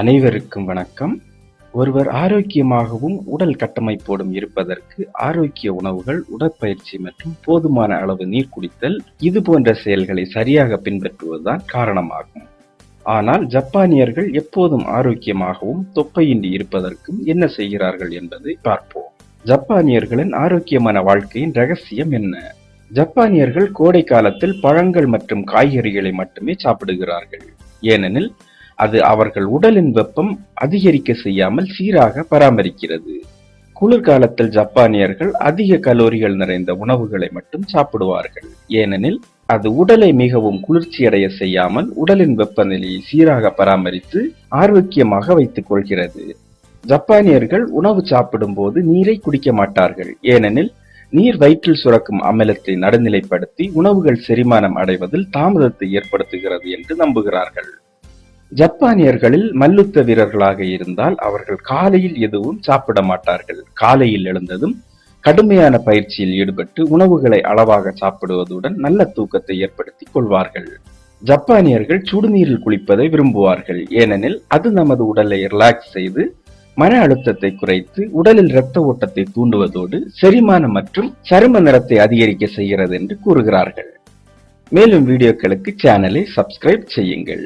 அனைவருக்கும் வணக்கம். ஒருவர் ஆரோக்கியமாகவும் உடல் கட்டமைப்போடும் இருப்பதற்கு ஆரோக்கிய உணவுகள் உடற்பயிற்சி மற்றும் போதுமான அளவு நீர் குடித்தல் இது போன்ற செயல்களை சரியாக பின்பற்றுவதுதான் காரணமாகும். ஆனால் ஜப்பானியர்கள் எப்போதும் ஆரோக்கியமாகவும் தொப்பையின்றி இருப்பதற்கும் என்ன செய்கிறார்கள் என்பதை பார்ப்போம். ஜப்பானியர்களின் ஆரோக்கியமான வாழ்க்கையின் ரகசியம் என்ன? ஜப்பானியர்கள் கோடை காலத்தில் பழங்கள் மற்றும் காய்கறிகளை மட்டுமே சாப்பிடுகிறார்கள். ஏனெனில் அது அவர்கள் உடலின் வெப்பம் அதிகரிக்க செய்யாமல் சீராக பராமரிக்கிறது. குளிர்காலத்தில் ஜப்பானியர்கள் அதிக கலோரிகள் நிறைந்த உணவுகளை மட்டும் சாப்பிடுவார்கள். ஏனெனில் அது உடலை மிகவும் குளிர்ச்சியடைய செய்யாமல் உடலின் வெப்பநிலையை சீராக பராமரித்து ஆரோக்கியமாக வைத்துக் கொள்கிறது. ஜப்பானியர்கள் உணவு சாப்பிடும் போது நீரை குடிக்க மாட்டார்கள். ஏனெனில் நீர் வயிற்றில் சுரக்கும் அமிலத்தை நடுநிலைப்படுத்தி உணவுகள் செரிமானம் அடைவதில் தாமதத்தை ஏற்படுத்துகிறது என்று நம்புகிறார்கள். ஜப்பானியர்களில் மல்யுத்த வீரர்களாக இருந்தால் அவர்கள் காலையில் எதுவும் சாப்பிட மாட்டார்கள். காலையில் எழுந்ததும் கடுமையான பயிற்சியில் ஈடுபட்டு உணவுகளை அளவாக சாப்பிடுவதுடன் நல்ல தூக்கத்தை ஏற்படுத்தி கொள்வார்கள். ஜப்பானியர்கள் சுடுநீரில் குளிப்பதை விரும்புவார்கள். ஏனெனில் அது நமது உடலை ரிலாக்ஸ் செய்து மன அழுத்தத்தை குறைத்து உடலில் இரத்த ஓட்டத்தை தூண்டுவதோடு செரிமானம் மற்றும் சரும நிறத்தை அதிகரிக்க செய்கிறது என்று கூறுகிறார்கள். மேலும் வீடியோக்களுக்கு சேனலை சப்ஸ்கிரைப் செய்யுங்கள்.